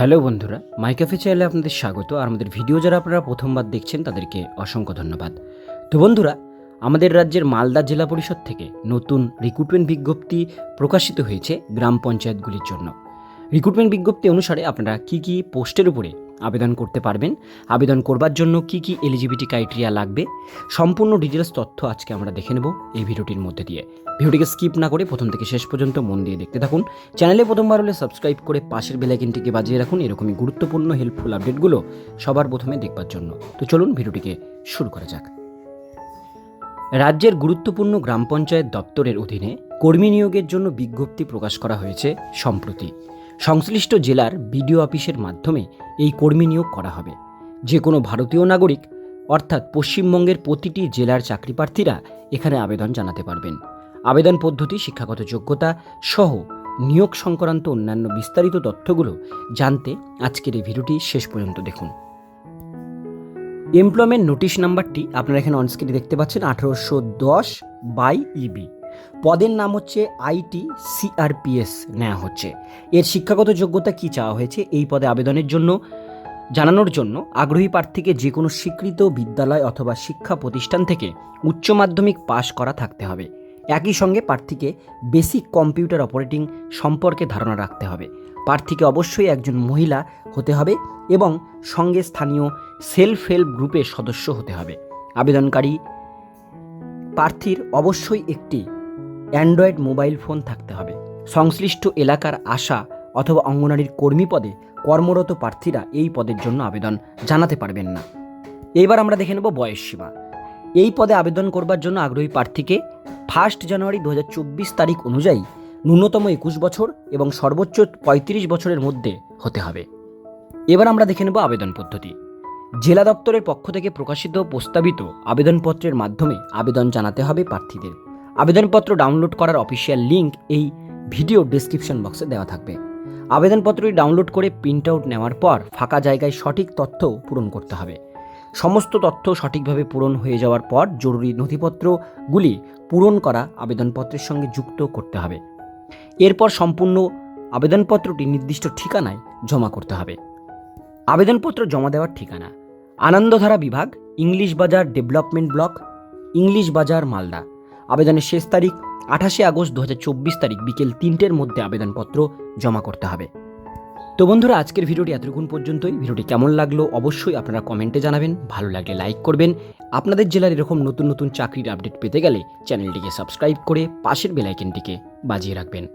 Hello বন্ধুরা মাই cafe চ্যানেলে আপনাদের স্বাগত। আর আমাদের ভিডিও যারা আপনারা প্রথমবার দেখছেন, তাদেরকে অসংখ্য ধন্যবাদ। তো বন্ধুরা, আমাদের রাজ্যের মালদা জেলা পরিষদ থেকে নতুন রিক্রুটমেন্ট বিজ্ঞপ্তি প্রকাশিত হয়েছে গ্রাম পঞ্চায়েতগুলির জন্য। রিক্রুটমেন্ট বিজ্ঞপ্তি অনুসারে আপনারা কি কি পোস্টের উপরে আবেদন করতে পারবেন। আবেদন করবার জন্য কি কি এলিজিবিলিটি ক্রাইটেরিয়া লাগবে? সম্পূর্ণ ডিটেলস তথ্য আজকে আমরা দেখে নেব এই ভিডিওটির মধ্যে দিয়ে। ভিডিওটিকে স্কিপ না করে প্রথম থেকে শেষ পর্যন্ত মন দিয়ে দেখতে থাকুন। চ্যানেলে প্রথমবার হলে সাবস্ক্রাইব করে পাশের বেলাইকিনটিকে বাজিয়ে রাখুন। এরকমই গুরুত্বপূর্ণ হেল্পফুল আপডেটগুলো সবার প্রথমে দেখবার জন্য। তো চলুন ভিডিওটিকে শুরু করা যাক। রাজ্যের গুরুত্বপূর্ণ গ্রাম পঞ্চায়েত দপ্তরের অধীনে কর্মী নিয়োগের জন্য বিজ্ঞপ্তি প্রকাশ করা হয়েছে সম্প্রতি। সংশ্লিষ্ট জেলার বিডিও অফিসের মাধ্যমে এই কর্মী নিয়োগ করা হবে। যে কোনো ভারতীয় নাগরিক, অর্থাৎ পশ্চিমবঙ্গের প্রতিটি জেলার চাকরিপ্রার্থীরা এখানে আবেদন জানাতে পারবেন। আবেদন পদ্ধতি, শিক্ষাগত যোগ্যতা সহ নিয়োগ সংক্রান্ত অন্যান্য বিস্তারিত তথ্যগুলো জানতে আজকের এই ভিডিওটি শেষ পর্যন্ত দেখুন। এমপ্লয়মেন্ট নোটিশ নাম্বারটি আপনারা এখানে অনস্ক্রিনে দেখতে পাচ্ছেন, আঠারোশো দশ বাই ইবি পদের নাম হচ্ছে আইটি সিআরপিএস নেওয়া হচ্ছে। এর শিক্ষাগত যোগ্যতা কি চাওয়া হয়েছে এই পদে আবেদনের জন্য? জানানোর জন্য আগ্রহী প্রার্থীকে যে কোনো স্বীকৃত বিদ্যালয় অথবা শিক্ষা প্রতিষ্ঠান থেকে উচ্চ মাধ্যমিক পাশ করা থাকতে হবে। একই সঙ্গে প্রার্থীকে বেসিক কম্পিউটার অপারেটিং সম্পর্কে ধারণা রাখতে হবে। প্রার্থীকে অবশ্যই একজন মহিলা হতে হবে এবং সঙ্গে স্থানীয় সেলফ হেল্প গ্রুপের সদস্য হতে হবে। আবেদনকারী প্রার্থীর অবশ্যই একটি অ্যান্ড্রয়েড মোবাইল ফোন থাকতে হবে। সংশ্লিষ্ট এলাকার আশা অথবা অঙ্গনারীর কর্মী পদে কর্মরত প্রার্থীরা এই পদের জন্য আবেদন জানাতে পারবেন না। এইবার আমরা দেখে নেব বয়স সীমা। এই পদে আবেদন করবার জন্য আগ্রহী প্রার্থীকে ফার্স্ট জানুয়ারি দু হাজার চব্বিশ তারিখ অনুযায়ী ন্যূনতম একুশ বছর এবং সর্বোচ্চ পঁয়ত্রিশ বছরের মধ্যে হতে হবে। এবার আমরা দেখে নেব আবেদন পদ্ধতি। জেলা দপ্তরের পক্ষ থেকে প্রকাশিত প্রস্তাবিত আবেদনপত্রের মাধ্যমে আবেদন জানাতে হবে প্রার্থীদের। আবেদনপত্র ডাউনলোড করার অফিসিয়াল লিঙ্ক এই ভিডিও ডেসক্রিপশন বক্সে দেওয়া থাকবে। আবেদনপত্রটি ডাউনলোড করে প্রিন্ট আউট নেওয়ার পর ফাঁকা জায়গায় সঠিক তথ্য পূরণ করতে হবে। সমস্ত তথ্য সঠিকভাবে পূরণ হয়ে যাওয়ার পর জরুরি নথিপত্রগুলি পূরণ করা আবেদনপত্রের সঙ্গে যুক্ত করতে হবে। এরপর সম্পূর্ণ আবেদনপত্রটি নির্দিষ্ট ঠিকানায় জমা করতে হবে। আবেদনপত্র জমা দেওয়ার ঠিকানা, আনন্দধারা বিভাগ, ইংলিশ বাজার ডেভেলপমেন্ট ব্লক, ইংলিশ বাজার মালদা। আবেদনের শেষ তারিখ আঠাশে আগস্ট দু হাজার চব্বিশ তারিখ বিকেল তিনটের মধ্যে আবেদনপত্র জমা করতে হবে। তো বন্ধুরা, আজকের ভিডিওটি এতক্ষণ পর্যন্তই। ভিডিওটি কেমন লাগল অবশ্যই আপনারা কমেন্টে জানাবেন। ভালো লাগলে লাইক করবেন। আপনাদের জেলার এরকম নতুন নতুন চাকরির আপডেট পেতে গেলে চ্যানেলটিকে সাবস্ক্রাইব করে পাশের বেলাইকেনটিকে বাজিয়ে রাখবেন।